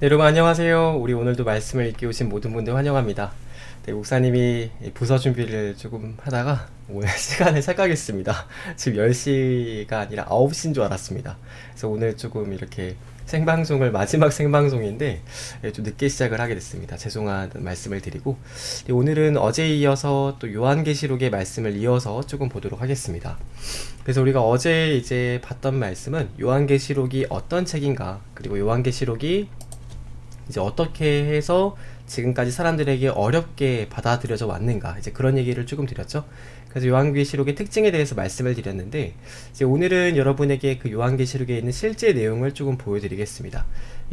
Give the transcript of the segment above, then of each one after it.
네, 여러분 안녕하세요. 우리 오늘도 말씀을 읽기 오신 모든 분들 환영합니다. 네, 목사님이 이 부서 준비를 조금 하다가 오늘 시간을 착각했습니다. 지금 10시가 아니라 9시인 줄 알았습니다. 그래서 오늘 조금 이렇게 생방송을 마지막 생방송인데 예, 좀 늦게 시작을 하게 됐습니다. 죄송한 말씀을 드리고 네, 오늘은 어제 이어서 또 요한계시록의 말씀을 이어서 조금 보도록 하겠습니다. 그래서 우리가 어제 이제 봤던 말씀은 요한계시록이 어떤 책인가 그리고 요한계시록이 이제 어떻게 해서 지금까지 사람들에게 어렵게 받아들여져 왔는가 이제 그런 얘기를 조금 드렸죠. 그래서 요한계시록의 특징에 대해서 말씀을 드렸는데 이제 오늘은 여러분에게 그 요한계시록에 있는 실제 내용을 조금 보여드리겠습니다.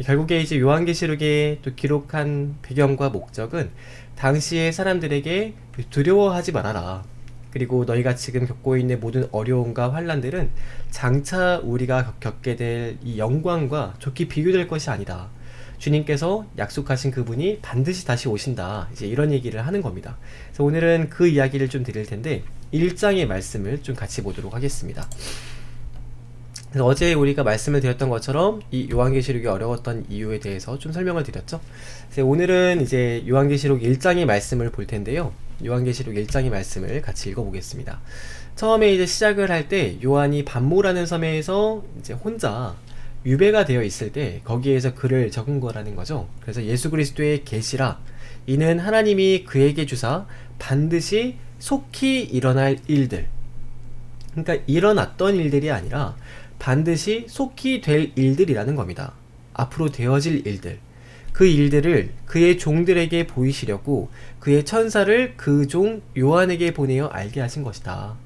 결국에 이제 요한계시록에 또 기록한 배경과 목적은 당시의 사람들에게 두려워하지 말아라. 그리고 너희가 지금 겪고 있는 모든 어려움과 환란들은 장차 우리가 겪게 될 이 영광과 좋게 비교될 것이 아니다. 주님께서 약속하신 그분이 반드시 다시 오신다. 이제 이런 얘기를 하는 겁니다. 그래서 오늘은 그 이야기를 좀 드릴 텐데 1장의 말씀을 좀 같이 보도록 하겠습니다. 그래서 어제 우리가 말씀을 드렸던 것처럼 이 요한계시록이 어려웠던 이유에 대해서 좀 설명을 드렸죠. 오늘은 이제 요한계시록 1장의 말씀을 볼 텐데요. 요한계시록 1장의 말씀을 같이 읽어보겠습니다. 처음에 이제 시작을 할 때 요한이 반모라는 섬에서 이제 혼자 유배가 되어 있을 때 거기에서 글을 적은 거라는 거죠. 그래서 예수 그리스도의 계시라 이는 하나님이 그에게 주사 반드시 속히 일어날 일들. 그러니까 일어났던 일들이 아니라 반드시 속히 될 일들이라는 겁니다. 앞으로 되어질 일들. 그 일들을 그의 종들에게 보이시려고 그의 천사를 그 종 요한에게 보내어 알게 하신 것이다.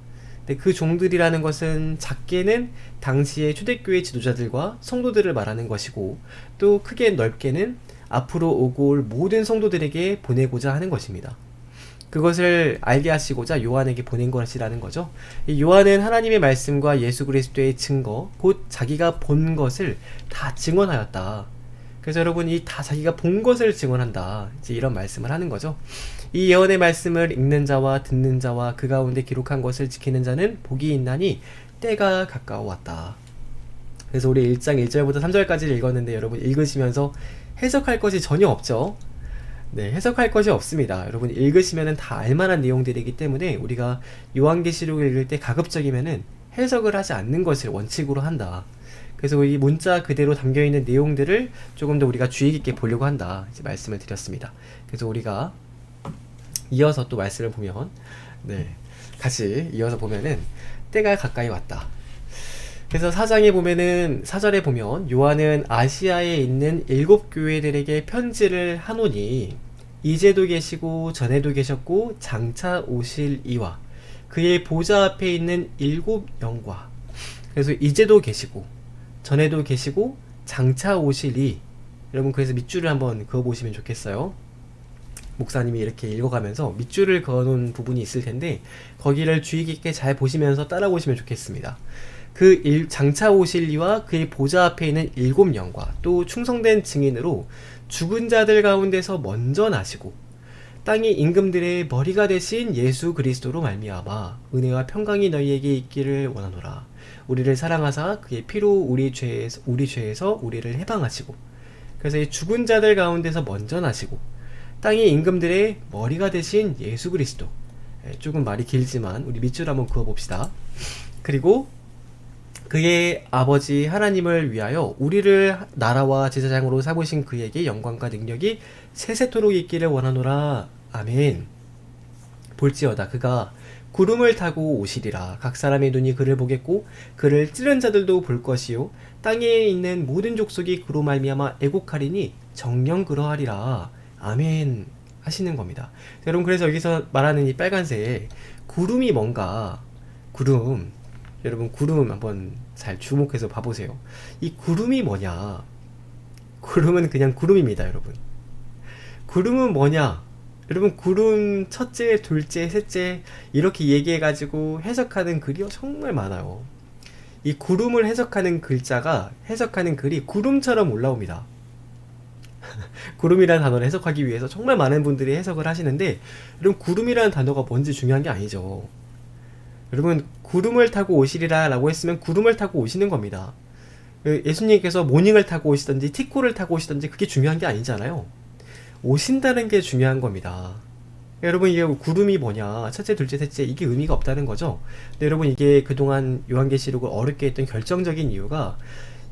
근데 그 종들이라는 것은 작게는 당시의 초대교회 지도자들과 성도들을 말하는 것이고 또 크게 넓게는 앞으로 오고 올 모든 성도들에게 보내고자 하는 것입니다. 그것을 알게 하시고자 요한에게 보낸 것이라는 거죠. 요한은 하나님의 말씀과 예수 그리스도의 증거, 곧 자기가 본 것을 다 증언하였다. 그래서 여러분 이 다 자기가 본 것을 증언한다. 이제 이런 말씀을 하는 거죠. 이 예언의 말씀을 읽는 자와 듣는 자와 그 가운데 기록한 것을 지키는 자는 복이 있나니 때가 가까워 왔다. 그래서 우리 1장 1절부터 3절까지 읽었는데 여러분 읽으시면서 해석할 것이 전혀 없죠. 네, 해석할 것이 없습니다. 여러분 읽으시면은 다 알만한 내용들이기 때문에 우리가 요한계시록을 읽을 때 가급적이면은 해석을 하지 않는 것을 원칙으로 한다. 그래서 이 문자 그대로 담겨 있는 내용들을 조금 더 우리가 주의 깊게 보려고 한다. 이제 말씀을 드렸습니다. 그래서 우리가 이어서 또 말씀을 보면 네. 같이 이어서 보면은 때가 가까이 왔다. 그래서 사장에 보면은 사절에 보면 요한은 아시아에 있는 일곱 교회들에게 편지를 하노니 이제도 계시고 전에도 계셨고 장차 오실 이와 그의 보좌 앞에 있는 일곱 영과 그래서 이제도 계시고 전에도 계시고 장차 오실 이 여러분 그래서 밑줄을 한번 그어 보시면 좋겠어요. 목사님이 이렇게 읽어가면서 밑줄을 그어놓은 부분이 있을 텐데 거기를 주의 깊게 잘 보시면서 따라오시면 좋겠습니다. 그 일, 장차 오실 이와 그의 보좌 앞에 있는 일곱 영과 또 충성된 증인으로 죽은 자들 가운데서 먼저 나시고 땅의 임금들의 머리가 되신 예수 그리스도로 말미암아 은혜와 평강이 너희에게 있기를 원하노라. 우리를 사랑하사 그의 피로 우리 죄에서 우리 죄에서 우리를 해방하시고 그래서 이 죽은 자들 가운데서 먼저 나시고 땅의 임금들의 머리가 되신 예수 그리스도 예, 조금 말이 길지만 우리 밑줄 한번 그어 봅시다. 그리고 그의 아버지 하나님을 위하여 우리를 나라와 제사장으로 삼으신 그에게 영광과 능력이 세세토록 있기를 원하노라. 아멘. 볼지어다 그가 구름을 타고 오시리라. 각 사람의 눈이 그를 보겠고 그를 찌른 자들도 볼 것이요 땅에 있는 모든 족속이 그로 말미암아 애곡하리니 정령 그러하리라. 아멘. 하시는 겁니다. 여러분 그래서 여기서 말하는 이 빨간색 구름이 뭔가 구름 여러분 구름 한번 잘 주목해서 봐보세요. 이 구름이 뭐냐? 구름은 그냥 구름입니다, 여러분. 구름은 뭐냐? 여러분 구름 첫째, 둘째, 셋째 이렇게 얘기해가지고 해석하는 글이 정말 많아요. 이 구름을 해석하는 글자가 해석하는 글이 구름처럼 올라옵니다. 구름이라는 단어를 해석하기 위해서 정말 많은 분들이 해석을 하시는데 여러분 구름이라는 단어가 뭔지 중요한 게 아니죠. 여러분 구름을 타고 오시리라 라고 했으면 구름을 타고 오시는 겁니다. 그 예수님께서 모닝을 타고 오시든지 티코를 타고 오시든지 그게 중요한 게 아니잖아요. 오신다는 게 중요한 겁니다. 여러분 이게 구름이 뭐냐 첫째 둘째 셋째 이게 의미가 없다는 거죠. 근데 여러분 이게 그동안 요한계시록을 어렵게 했던 결정적인 이유가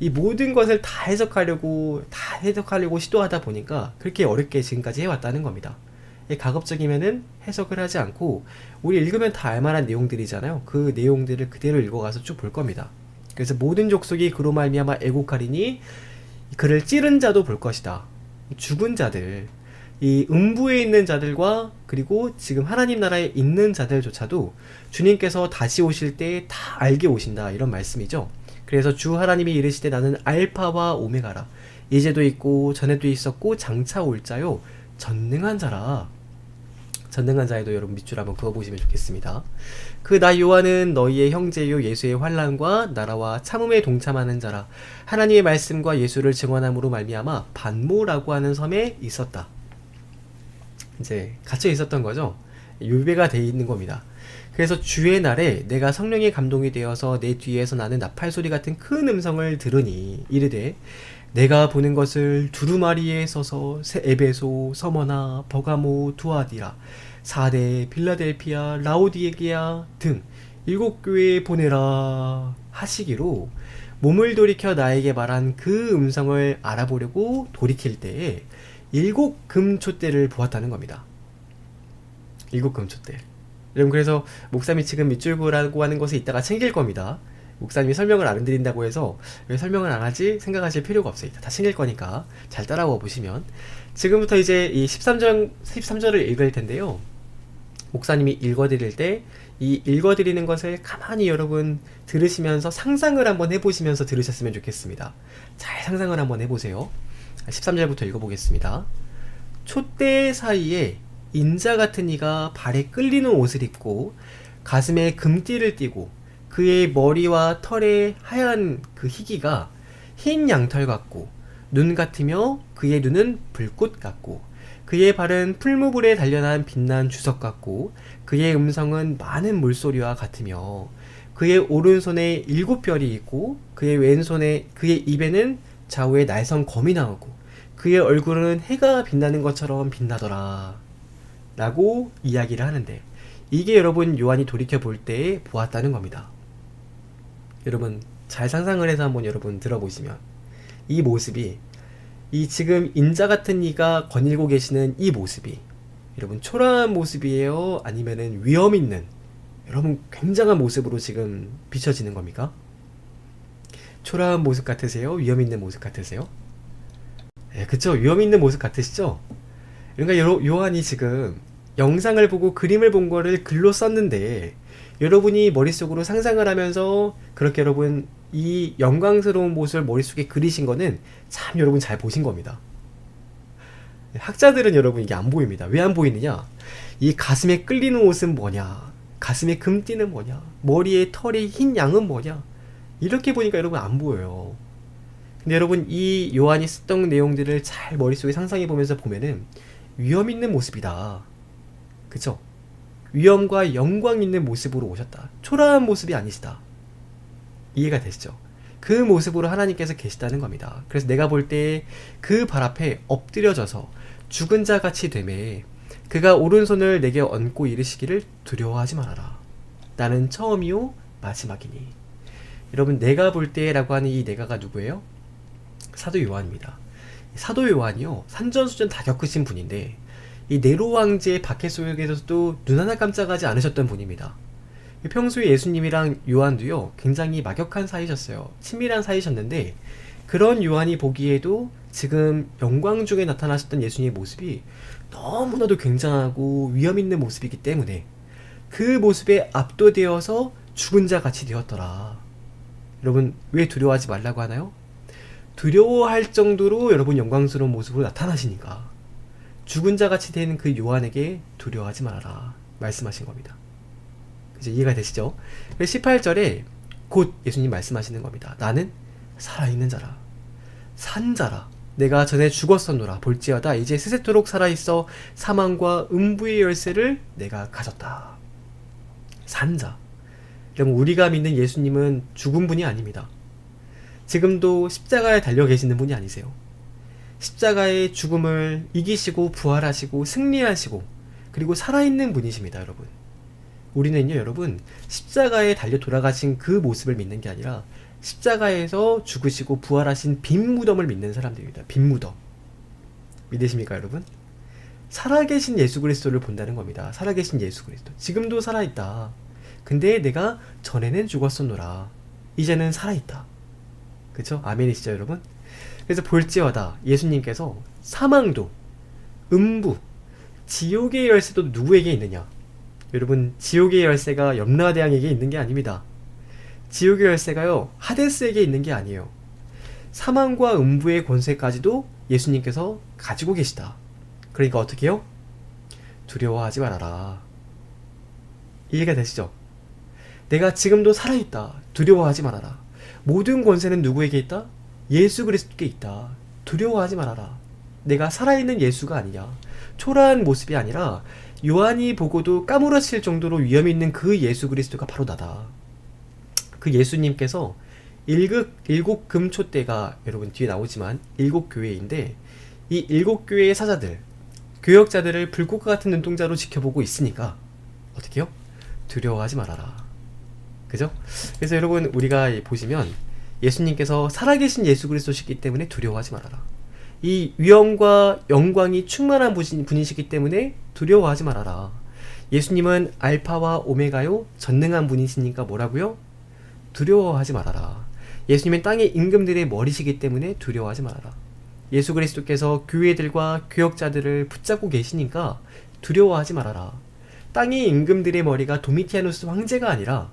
이 모든 것을 다 해석하려고 다 해석하려고 시도하다 보니까 그렇게 어렵게 지금까지 해왔다는 겁니다. 이 가급적이면은 해석을 하지 않고 우리 읽으면 다 알만한 내용들이잖아요. 그 내용들을 그대로 읽어가서 쭉 볼 겁니다. 그래서 모든 족속이 그로 말미암아 애곡하리니 그를 찌른 자도 볼 것이다. 죽은 자들, 이 음부에 있는 자들과 그리고 지금 하나님 나라에 있는 자들조차도 주님께서 다시 오실 때 다 알게 오신다 이런 말씀이죠. 그래서 주 하나님이 이르시되 나는 알파와 오메가라. 이제도 있고 전에도 있었고 장차 올 자요 전능한 자라. 전능한 자에도 여러분 밑줄 한번 그어보시면 좋겠습니다. 그 나 요한은 너희의 형제요 예수의 환란과 나라와 참음에 동참하는 자라. 하나님의 말씀과 예수를 증언함으로 말미암아 반모라고 하는 섬에 있었다. 이제 갇혀 있었던 거죠. 유배가 돼 있는 겁니다. 그래서 주의 날에 내가 성령의 감동이 되어서 내 뒤에서 나는 나팔 소리 같은 큰 음성을 들으니 이르되 내가 보는 것을 두루마리에 서서 세 에베소, 서머나, 버가모, 두아디라, 사대, 빌라델피아, 라오디게아 등 일곱 교회에 보내라 하시기로 몸을 돌이켜 나에게 말한 그 음성을 알아보려고 돌이킬 때에 일곱 금초대를 보았다는 겁니다. 일곱 금초대. 여러분 그래서 목사님이 지금 밑줄구라고 하는 것을 이따가 챙길 겁니다. 목사님이 설명을 안 드린다고 해서 왜 설명을 안 하지 생각하실 필요가 없어요. 다 챙길 거니까 잘 따라와 보시면 지금부터 이제 이 13절 13절을 읽을 텐데요. 목사님이 읽어드릴 때 이 읽어드리는 것을 가만히 여러분 들으시면서 상상을 한번 해보시면서 들으셨으면 좋겠습니다. 잘 상상을 한번 해보세요. 13절부터 읽어보겠습니다. 촛대 사이에 인자 같은 이가 발에 끌리는 옷을 입고 가슴에 금띠를 띠고 그의 머리와 털에 하얀 그 희기가 흰 양털 같고 눈 같으며 그의 눈은 불꽃 같고 그의 발은 풀무불에 단련한 빛난 주석 같고 그의 음성은 많은 물소리와 같으며 그의 오른손에 일곱 별이 있고 그의 왼손에 그의 입에는 좌우에 날선 검이 나오고 그의 얼굴은 해가 빛나는 것처럼 빛나더라 라고 이야기를 하는데 이게 여러분 요한이 돌이켜 볼때 보았다는 겁니다. 여러분 잘 상상을 해서 한번 여러분 들어보시면 이 모습이 이 지금 인자 같은 이가 거닐고 계시는 이 모습이 여러분 초라한 모습이에요? 아니면은 위험 있는 여러분 굉장한 모습으로 지금 비춰지는 겁니까? 초라한 모습 같으세요? 위험 있는 모습 같으세요? 예, 그쵸. 위험 있는 모습 같으시죠? 그러니까 요, 요한이 지금 영상을 보고 그림을 본 거를 글로 썼는데 여러분이 머릿속으로 상상을 하면서 그렇게 여러분 이 영광스러운 모습을 머릿속에 그리신 거는 참 여러분 잘 보신 겁니다. 학자들은 여러분 이게 안 보입니다. 왜 안 보이느냐? 이 가슴에 끌리는 옷은 뭐냐? 가슴에 금띠는 뭐냐? 머리에 털이 흰 양은 뭐냐? 이렇게 보니까 여러분 안 보여요. 근데 여러분 이 요한이 썼던 내용들을 잘 머릿속에 상상해 보면서 보면은 위험 있는 모습이다. 그쵸? 위험과 영광 있는 모습으로 오셨다. 초라한 모습이 아니시다. 이해가 되시죠? 그 모습으로 하나님께서 계시다는 겁니다. 그래서 내가 볼 때 그 발 앞에 엎드려져서 죽은 자 같이 되매 그가 오른손을 내게 얹고 이르시기를 두려워하지 말아라. 나는 처음이요 마지막이니. 여러분 내가 볼 때라고 하는 이 내가가 누구예요? 사도 요한입니다. 사도 요한이요 산전수전 다 겪으신 분인데 이 네로 황제의 박해 속에서도 눈 하나 깜짝하지 않으셨던 분입니다. 평소에 예수님이랑 요한도요 굉장히 막역한 사이셨어요. 친밀한 사이셨는데 그런 요한이 보기에도 지금 영광 중에 나타나셨던 예수님의 모습이 너무나도 굉장하고 위험 있는 모습이기 때문에 그 모습에 압도되어서 죽은 자 같이 되었더라. 여러분 왜 두려워하지 말라고 하나요? 두려워할 정도로 여러분 영광스러운 모습으로 나타나시니까 죽은 자 같이 된 그 요한에게 두려워하지 말아라 말씀하신 겁니다. 이제 이해가 되시죠? 18절에 곧 예수님 말씀하시는 겁니다. 나는 살아있는 자라. 산 자라. 내가 전에 죽었었노라. 볼지어다. 이제 세세토록 살아있어 사망과 음부의 열쇠를 내가 가졌다. 산 자. 여러분, 우리가 믿는 예수님은 죽은 분이 아닙니다. 지금도 십자가에 달려 계시는 분이 아니세요. 십자가의 죽음을 이기시고 부활하시고 승리하시고 그리고 살아있는 분이십니다, 여러분. 우리는요, 여러분, 십자가에 달려 돌아가신 그 모습을 믿는 게 아니라 십자가에서 죽으시고 부활하신 빈 무덤을 믿는 사람들입니다. 빈 무덤. 믿으십니까, 여러분? 살아계신 예수 그리스도를 본다는 겁니다. 살아계신 예수 그리스도. 지금도 살아있다. 근데 내가 전에는 죽었었노라. 이제는 살아있다. 그쵸? 아멘이시죠, 여러분? 그래서 볼지어다 예수님께서 사망도, 음부, 지옥의 열쇠도 누구에게 있느냐? 여러분, 지옥의 열쇠가 염라대왕에게 있는 게 아닙니다. 지옥의 열쇠가요, 하데스에게 있는 게 아니에요. 사망과 음부의 권세까지도 예수님께서 가지고 계시다. 그러니까 어떻게 해요? 두려워하지 말아라. 이해가 되시죠? 내가 지금도 살아있다. 두려워하지 말아라. 모든 권세는 누구에게 있다? 예수 그리스도께 있다. 두려워하지 말아라. 내가 살아있는 예수가 아니냐. 초라한 모습이 아니라 요한이 보고도 까무러칠 정도로 위험 있는 그 예수 그리스도가 바로 나다. 그 예수님께서 일국, 일곱 금초대가 여러분 뒤에 나오지만 일곱 교회인데 이 일곱 교회의 사자들, 교역자들을 불꽃과 같은 눈동자로 지켜보고 있으니까 어떻게요? 두려워하지 말아라. 그죠? 그래서 여러분 우리가 보시면 예수님께서 살아계신 예수 그리스도시기 때문에 두려워하지 말아라. 이 위엄과 영광이 충만한 분이- 분이시기 때문에 두려워하지 말아라. 예수님은 알파와 오메가요 전능한 분이시니까 뭐라고요? 두려워하지 말아라. 예수님은 땅의 임금들의 머리시기 때문에 두려워하지 말아라. 예수 그리스도께서 교회들과 교역자들을 붙잡고 계시니까 두려워하지 말아라. 땅의 임금들의 머리가 도미티아누스 황제가 아니라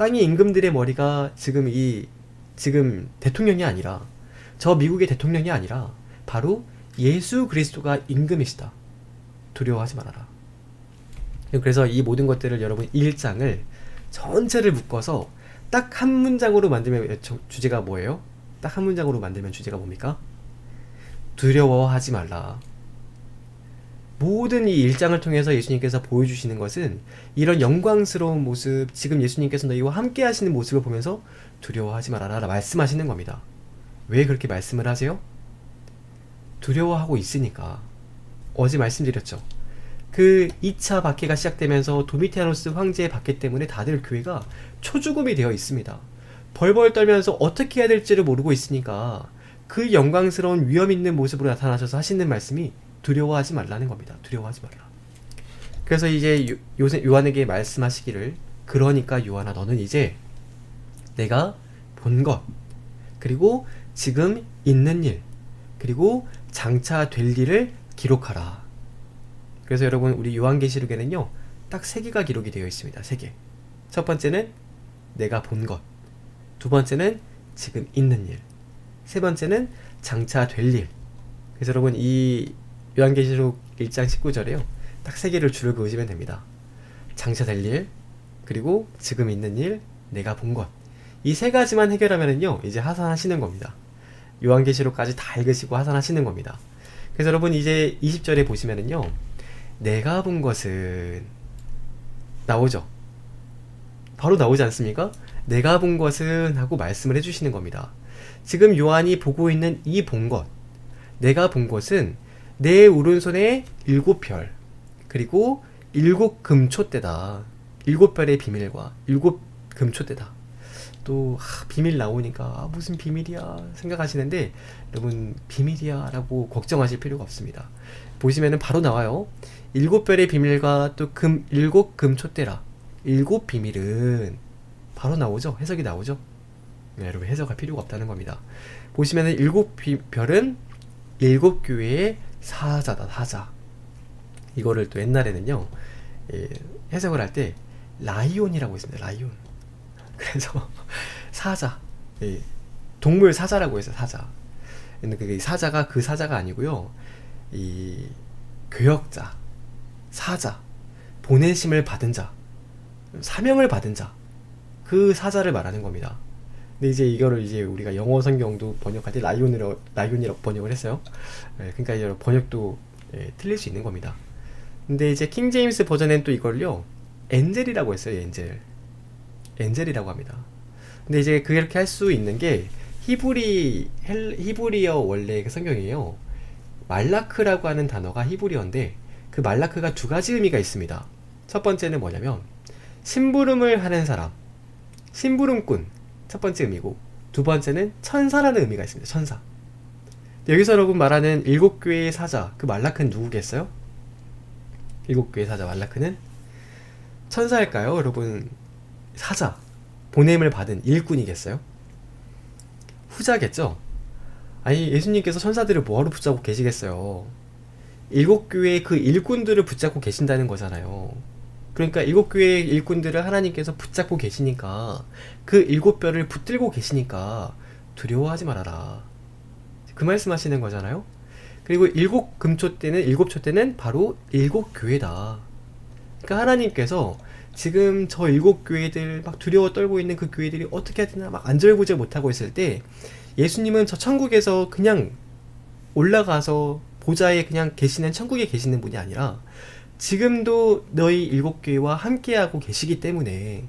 땅의 임금들의 머리가 지금 이 지금 대통령이 아니라 저 미국의 대통령이 아니라 바로 예수 그리스도가 임금이시다. 두려워하지 말아라. 그래서 이 모든 것들을 여러분 1장을 전체를 묶어서 딱 한 문장으로 만들면 저- 주제가 뭐예요? 딱 한 문장으로 만들면 주제가 뭡니까? 두려워하지 말라. 모든 이 일장을 통해서 예수님께서 보여주시는 것은 이런 영광스러운 모습, 지금 예수님께서 너희와 함께 하시는 모습을 보면서 두려워하지 말아라 말씀하시는 겁니다. 왜 그렇게 말씀을 하세요? 두려워하고 있으니까. 어제 말씀드렸죠. 그 2차 박해가 시작되면서 도미티아노스 황제의 박해 때문에 다들 교회가 초죽음이 되어 있습니다. 벌벌 떨면서 어떻게 해야 될지를 모르고 있으니까 그 영광스러운 위험 있는 모습으로 나타나셔서 하시는 말씀이 두려워하지 말라는 겁니다. 두려워하지 말라. 그래서 이제 요, 요한에게 말씀하시기를 그러니까 요한아 너는 이제 내가 본 것 그리고 지금 있는 일 그리고 장차 될 일을 기록하라. 그래서 여러분 우리 요한계시록에는요 딱 세 개가 기록이 되어 있습니다. 세 개. 첫 번째는 내가 본 것. 두 번째는 지금 있는 일. 세 번째는 장차 될 일. 그래서 여러분 이 요한계시록 1장 19절에요. 딱 세 개를 줄을 그으시면 됩니다. 장차 될 일, 그리고 지금 있는 일, 내가 본 것. 이 세 가지만 해결하면은요, 이제 하산하시는 겁니다. 요한계시록까지 다 읽으시고 하산하시는 겁니다. 그래서 여러분 이제 20절에 보시면은요, 내가 본 것은 나오죠. 바로 나오지 않습니까? 내가 본 것은 하고 말씀을 해주시는 겁니다. 지금 요한이 보고 있는 이 본 것, 내가 본 것은 내 오른손에 일곱 별, 그리고 일곱 금초대다. 일곱 별의 비밀과 일곱 금초대다. 또 하, 비밀 나오니까 아, 무슨 비밀이야 생각하시는데 여러분 비밀이야 라고 걱정하실 필요가 없습니다. 보시면은 바로 나와요. 일곱 별의 비밀과 또 금 일곱 금초대라. 일곱 비밀은 바로 나오죠. 해석이 나오죠. 네, 여러분 해석할 필요가 없다는 겁니다. 보시면은 일곱 비- 별은 일곱 교회의 사자다 사자. 이거를 또 옛날에는요 예, 해석을 할 때 라이온이라고 있습니다. 라이온. 그래서 사자, 예, 동물 사자라고 해서 사자. 근데 그 사자가 그 사자가 아니고요. 이 교역자, 사자, 보내심을 받은 자, 사명을 받은 자, 그 사자를 말하는 겁니다. 근데 이제 이거를 이제 우리가 영어 성경도 번역할 때 라이온이라고 번역을 했어요. 예, 그러니까 이제 번역도 예, 틀릴 수 있는 겁니다. 근데 이제 킹 제임스 버전엔 또 이걸요 엔젤이라고 했어요. 엔젤, 엔젤이라고 합니다. 근데 이제 그렇게 할 수 있는 게 히브리 헬, 히브리어 원래 그 성경이에요. 말라크라고 하는 단어가 히브리어인데 그 말라크가 두 가지 의미가 있습니다. 첫 번째는 뭐냐면 심부름을 하는 사람, 심부름꾼 첫 번째 의미고 두 번째는 천사라는 의미가 있습니다. 천사. 여기서 여러분 말하는 일곱 교회의 사자 그 말라크는 누구겠어요? 일곱 교회 사자 말라크는 천사일까요? 여러분 사자 보냄을 받은 일꾼이겠어요? 후자겠죠? 아니 예수님께서 천사들을 뭐하러 붙잡고 계시겠어요? 일곱 교회의 그 일꾼들을 붙잡고 계신다는 거잖아요. 그러니까 일곱 교회의 일꾼들을 하나님께서 붙잡고 계시니까 그 일곱 뼈를 붙들고 계시니까 두려워하지 말아라. 그 말씀하시는 거잖아요. 그리고 일곱 금초 때는 일곱 초 때는 바로 일곱 교회다. 그러니까 하나님께서 지금 저 일곱 교회들 막 두려워 떨고 있는 그 교회들이 어떻게 해야 되나 막 안절부절 못하고 있을 때 예수님은 저 천국에서 그냥 올라가서 보좌에 그냥 계시는 천국에 계시는 분이 아니라 지금도 너희 일곱 교회와 함께하고 계시기 때문에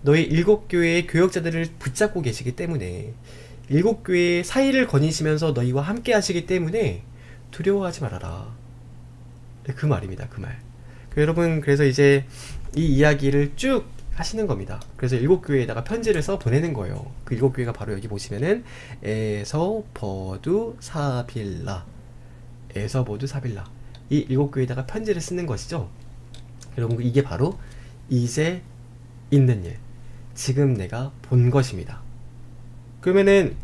너희 일곱 교회의 교역자들을 붙잡고 계시기 때문에 일곱 교회의 사이를 거니시면서 너희와 함께 하시기 때문에 두려워하지 말아라. 네, 그 말입니다. 그 말. 그 여러분 그래서 이제 이 이야기를 쭉 하시는 겁니다. 그래서 일곱 교회에다가 편지를 써 보내는 거예요. 그 일곱 교회가 바로 여기 보시면은 에서 버두 사빌라 에서 버두 사빌라 이 일곱 교회에다가 편지를 쓰는 것이죠. 여러분 이게 바로 이제 있는 일 지금 내가 본 것입니다. 그러면은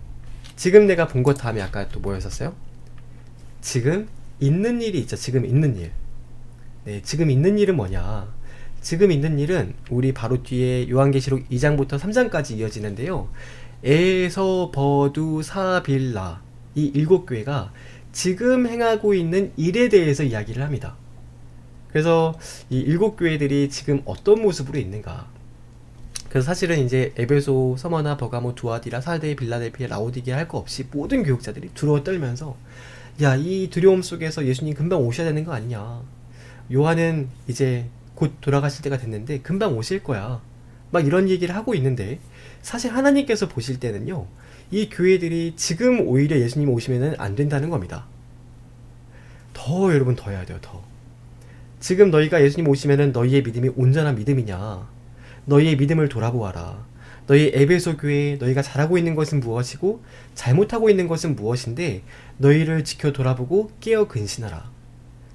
지금 내가 본 것 다음에 아까 또 뭐였었어요? 지금 있는 일이 있죠. 지금 있는 일. 네, 지금 있는 일은 뭐냐? 지금 있는 일은 우리 바로 뒤에 요한계시록 2장부터 3장까지 이어지는데요. 에서 버두 사빌라 이 일곱 교회가 지금 행하고 있는 일에 대해서 이야기를 합니다. 그래서 이 일곱 교회들이 지금 어떤 모습으로 있는가? 그래서 사실은 이제 에베소, 서머나, 버가모, 두아디라, 살데, 빌라델피아, 라오디게 할 거 없이 모든 교육자들이 두려워 떨면서 야, 이 두려움 속에서 예수님 금방 오셔야 되는 거 아니냐. 요한은 이제 곧 돌아가실 때가 됐는데 금방 오실 거야. 막 이런 얘기를 하고 있는데 사실 하나님께서 보실 때는요. 이 교회들이 지금 오히려 예수님 오시면은 안 된다는 겁니다. 더 여러분 더 해야 돼요. 더. 지금 너희가 예수님 오시면은 너희의 믿음이 온전한 믿음이냐? 너희의 믿음을 돌아보아라. 너희 에베소 교회에 너희가 잘하고 있는 것은 무엇이고 잘못하고 있는 것은 무엇인데 너희를 지켜 돌아보고 깨어 근신하라.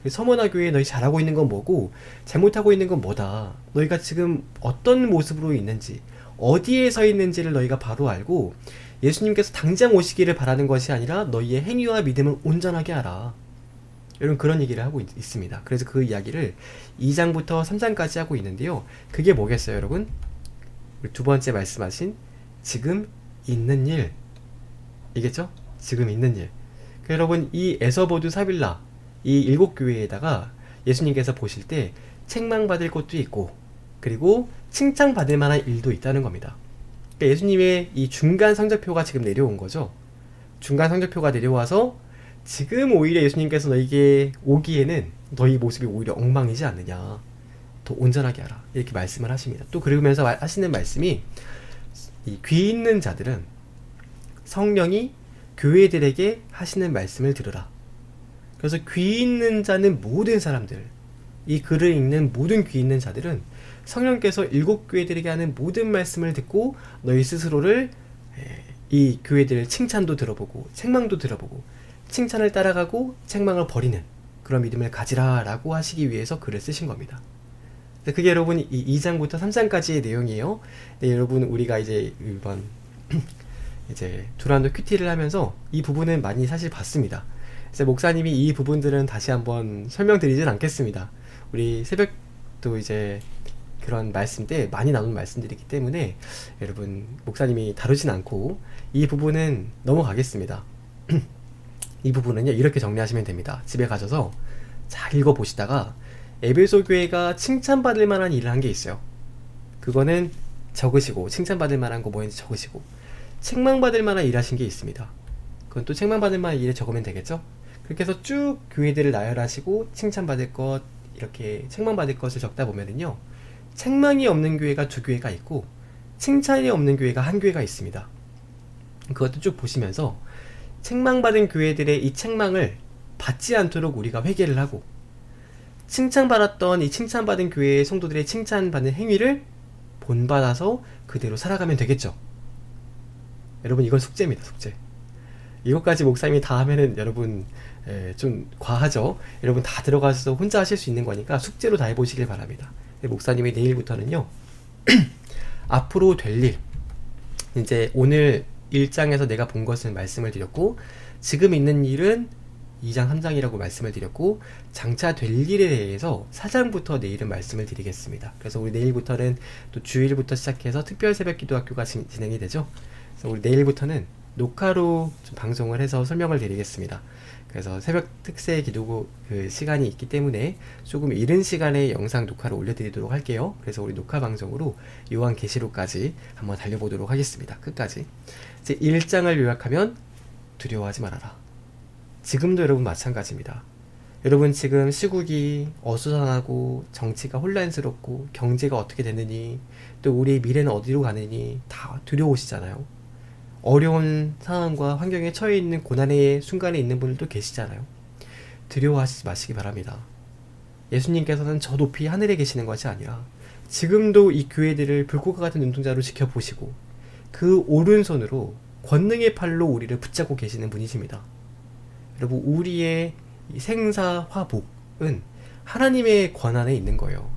서머나 교회에 너희 잘하고 있는 건 뭐고 잘못하고 있는 건 뭐다. 너희가 지금 어떤 모습으로 있는지 어디에 서 있는지를 너희가 바로 알고 예수님께서 당장 오시기를 바라는 것이 아니라 너희의 행위와 믿음을 온전하게 하라. 여러분 그런 얘기를 하고 있, 습니다 그래서 그 이야기를 2장부터 3장까지 하고 있는데요. 그게 뭐겠어요, 여러분? 두 번째 말씀하신 지금 있는 일. 이겠죠? 지금 있는 일. 그 여러분 이 에서보드 사빌라 이 일곱 교회에다가 예수님께서 보실 때 책망받을 것도 있고 그리고 칭찬받을 만한 일도 있다는 겁니다. 그러니까 예수님의 이 중간 성적표가 지금 내려온 거죠. 중간 성적표가 내려와서 지금 오히려 예수님께서 너에게 오기에는 너희 모습이 오히려 엉망이지 않느냐. 더 온전하게 하라. 이렇게 말씀을 하십니다. 또 그러면서 하시는 말씀이 이귀 있는 자들은 성령이 교회들에게 하시는 말씀을 들으라. 그래서 귀 있는 자는 모든 사람들, 이 글을 읽는 모든 귀 있는 자들은 성령께서 일곱 교회들에게 하는 모든 말씀을 듣고 너희 스스로를 이 교회들 칭찬도 들어보고 책망도 들어보고 칭찬을 따라가고 책망을 버리는 그런 믿음을 가지라라고 하시기 위해서 글을 쓰신 겁니다. 그게 여러분 이 2장부터 3장까지의 내용이에요. 네, 여러분 우리가 이제 이번 이제 두란도 큐티를 하면서 이 부분은 많이 사실 봤습니다. 그래서 목사님이 이 부분들은 다시 한번 설명드리진 않겠습니다. 우리 새벽도 이제 그런 말씀 때 많이 나눈 말씀들이기 때문에 여러분 목사님이 다루진 않고 이 부분은 넘어가겠습니다. 이 부분은요 이렇게 정리하시면 됩니다. 집에 가셔서 잘 읽어 보시다가 에베소 교회가 칭찬받을 만한 일을 한 게 있어요. 그거는 적으시고 칭찬받을 만한 거 뭐인지 적으시고 책망받을 만한 일 하신 게 있습니다. 그건 또 책망받을 만한 일에 적으면 되겠죠? 그렇게 해서 쭉 교회들을 나열하시고 칭찬받을 것 이렇게 책망받을 것을 적다 보면은요 책망이 없는 교회가 두 교회가 있고 칭찬이 없는 교회가 한 교회가 있습니다. 그것도 쭉 보시면서 책망받은 교회들의 이 책망을 받지 않도록 우리가 회개를 하고 칭찬받았던 이 칭찬받은 교회의 성도들의 칭찬받는 행위를 본받아서 그대로 살아가면 되겠죠. 여러분 이건 숙제입니다. 숙제. 이것까지 목사님이 다 하면은 여러분 에, 좀 과하죠. 여러분 다 들어가서 혼자 하실 수 있는 거니까 숙제로 다 해보시길 바랍니다. 근데 목사님이 내일부터는요. 앞으로 될 일, 이제 오늘 1장에서 내가 본 것은 말씀을 드렸고 지금 있는 일은 2장 3장이라고 말씀을 드렸고 장차 될 일에 대해서 4장부터 내일은 말씀을 드리겠습니다. 그래서 우리 내일부터는 또 주일부터 시작해서 특별 새벽 기도학교가 진- 진행이 되죠. 그래서 우리 내일부터는 녹화로 좀 방송을 해서 설명을 드리겠습니다. 그래서 새벽 특세 기도 그 시간이 있기 때문에 조금 이른 시간에 영상 녹화를 올려드리도록 할게요. 그래서 우리 녹화 방송으로 요한 계시록까지 한번 달려보도록 하겠습니다. 끝까지. 이제 1장을 요약하면 두려워하지 말아라. 지금도 여러분 마찬가지입니다. 여러분 지금 시국이 어수선하고 정치가 혼란스럽고 경제가 어떻게 되느니 또 우리의 미래는 어디로 가느니 다 두려우시잖아요. 어려운 상황과 환경에 처해 있는 고난의 순간에 있는 분들도 계시잖아요. 두려워하시지 마시기 바랍니다. 예수님께서는 저 높이 하늘에 계시는 것이 아니라 지금도 이 교회들을 불꽃과 같은 눈동자로 지켜보시고 그 오른손으로 권능의 팔로 우리를 붙잡고 계시는 분이십니다. 여러분 우리의 이 생사화복은 하나님의 권한에 있는 거예요.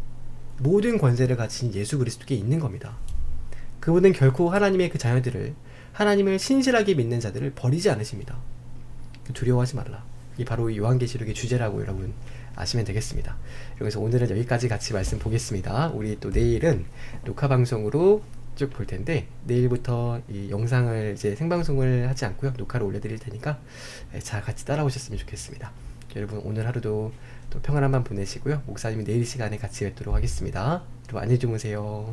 모든 권세를 가진 예수 그리스도께 있는 겁니다. 그분은 결코 하나님의 그 자녀들을 하나님을 신실하게 믿는 자들을 버리지 않으십니다. 두려워하지 말라. 이 바로 이 요한계시록의 주제라고 여러분 아시면 되겠습니다. 그래서 오늘은 여기까지 같이 말씀 보겠습니다. 우리 또 내일은 녹화 방송으로 쭉 볼 텐데 내일부터 이 영상을 이제 생방송을 하지 않고요 녹화를 올려드릴 테니까 예, 잘 같이 따라오셨으면 좋겠습니다. 여러분 오늘 하루도 또 평안한 밤 보내시고요 목사님이 내일 시간에 같이 뵙도록 하겠습니다. 여러분 안녕히 주무세요.